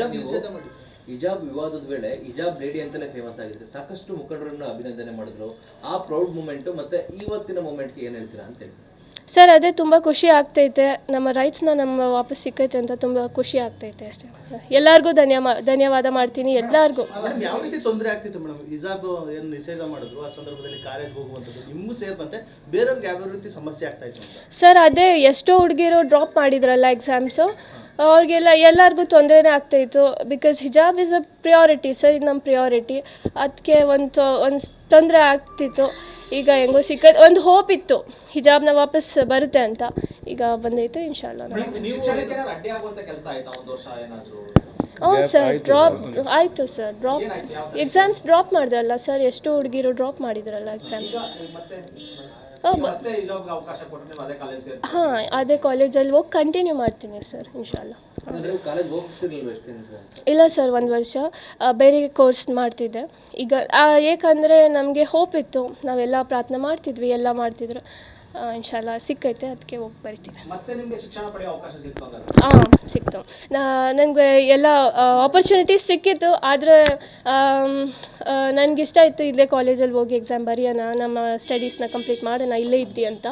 ಹಿಜಾಬ್ ನೀವು ಮಾಡಿ. ಹಿಜಾಬ್ ವಿವಾದದ ವೇಳೆ ಹಿಜಾಬ್ ಲೇಡಿ ಅಂತಲೇ ಫೇಮಸ್ ಆಗಿದೆ ಸಾಕಷ್ಟು ಮುಖಂಡರನ್ನು ಅಭಿನಂದನೆ ಮಾಡಿದ್ರು. ಆ ಪ್ರೌಡ್ ಮೂಮೆಂಟ್ ಮತ್ತೆ ಇವತ್ತಿನ ಮೂಮೆಂಟ್ ಏನ್ ಹೇಳ್ತೀರಾ ಅಂತ ಹೇಳಿ. ಸರ್ ಅದೇ ತುಂಬಾ ಖುಷಿ ಆಗ್ತೈತೆ. ನಮ್ಮ ರೈಟ್ಸ್ನ ನಮ್ಮ ವಾಪಸ್ ಸಿಕ್ಕೈತೆ ಅಂತ ತುಂಬಾ ಖುಷಿ ಆಗ್ತೈತೆ ಅಷ್ಟೇ. ಸರ್ ಎಲ್ಲರಿಗೂ ಧನ್ಯವಾ ಧನ್ಯವಾದ ಮಾಡ್ತೀನಿ ಎಲ್ಲರಿಗೂ. ಮೇಡಮ್ ಯಾವ ರೀತಿ ತೊಂದರೆ ಆಗ್ತಿತ್ತು ಮೇಡಮ್ ಹಿಜಾಬ್ ಏನು ನಿಷೇಧ ಮಾಡಿದ್ರು? ಆ ಸಂದರ್ಭದಲ್ಲಿ ಕಾಲೇಜ್ ಹೋಗುವಂಥದ್ದು ನಿಮಗೂ ಸೇರಿದಂತೆ ಬೇರೆಯವ್ರಿಗೆ ಯಾವ ರೀತಿ ಸಮಸ್ಯೆ ಆಗ್ತಾ ಇತ್ತು ಅಂತ? ಸರ್ ಅದೇ ಎಷ್ಟೋ ಹುಡುಗಿರು ಡ್ರಾಪ್ ಮಾಡಿದ್ರಲ್ಲ ಎಕ್ಸಾಮ್ಸು ಅವ್ರಿಗೆಲ್ಲ ಎಲ್ಲರಿಗೂ ತೊಂದರೆನೇ ಆಗ್ತಾಯಿತ್ತು ಬಿಕಾಸ್ ಹಿಜಾಬ್ ಇಸ್ ಅ ಪ್ರಿಯಾರಿಟಿ ಸರ್ ಇದು ನಮ್ಮ ಪ್ರಿಯಾರಿಟಿ ಅದಕ್ಕೆ ಒಂದು ಒಂದು ತೊಂದರೆ ಆಗ್ತಿತ್ತು. ಈಗ ಹೆಂಗೋ ಸಿಕ್ಕ ಒಂದು ಹೋಪ್ ಇತ್ತು. ಹಿಜಾಬ್ನ ವಾಪಸ್ ಬರುತ್ತೆ ಅಂತ. ಈಗ ಬಂದೈತೆ ಇನ್ಶಾಲ್ಲ ಹ್ಞೂ ಸರ್ ಡ್ರಾಪ್ ಆಯಿತು ಸರ್ ಡ್ರಾಪ್ ಎಕ್ಸಾಮ್ಸ್ ಡ್ರಾಪ್ ಮಾಡಿದ್ರಲ್ಲ ಸರ್ ಎಷ್ಟು ಹುಡುಗಿರು ಡ್ರಾಪ್ ಮಾಡಿದ್ರಲ್ಲ ಎಕ್ಸಾಮ್ಸ್ ಹಾಂ ಅದೇ ಕಾಲೇಜಲ್ಲಿ ಹೋಗಿ ಕಂಟಿನ್ಯೂ ಮಾಡ್ತೀನಿ ಸರ್ ಇನ್ಶಾಲ್ಲ ಇಲ್ಲ ಸರ್ ಒಂದು ವರ್ಷ. ಬೇರೆ ಕೋರ್ಸ್ ಮಾಡ್ತಿದ್ದೆ. ಈಗ ಏಕೆಂದರೆ ನಮಗೆ ಹೋಪ್ ಇತ್ತು. ನಾವೆಲ್ಲ ಪ್ರಾರ್ಥನೆ ಮಾಡ್ತಿದ್ವಿ ಎಲ್ಲ ಮಾಡ್ತಿದ್ರು. ಇನ್ಶಾಲ್ಲ ಸಿಕ್ಕೈತೆ ಅದಕ್ಕೆ ಹೋಗಿ ಬರ್ತೀನಿ. ಹಾಂ ಸಿಕ್ತು. ನನಗೆ ಎಲ್ಲ ಆಪರ್ಚುನಿಟೀಸ್ ಸಿಕ್ಕಿತ್ತು ಆದರೆ ನನಗಿಷ್ಟ ಇತ್ತು ಇಲ್ಲೇ ಕಾಲೇಜಲ್ಲಿ ಹೋಗಿ ಎಕ್ಸಾಮ್ ಬರೆಯೋಣ ನಮ್ಮ ಸ್ಟಡೀಸ್ನ ಕಂಪ್ಲೀಟ್ ಮಾಡೋಣ ಇಲ್ಲೇ ಇದ್ದಿ ಅಂತ.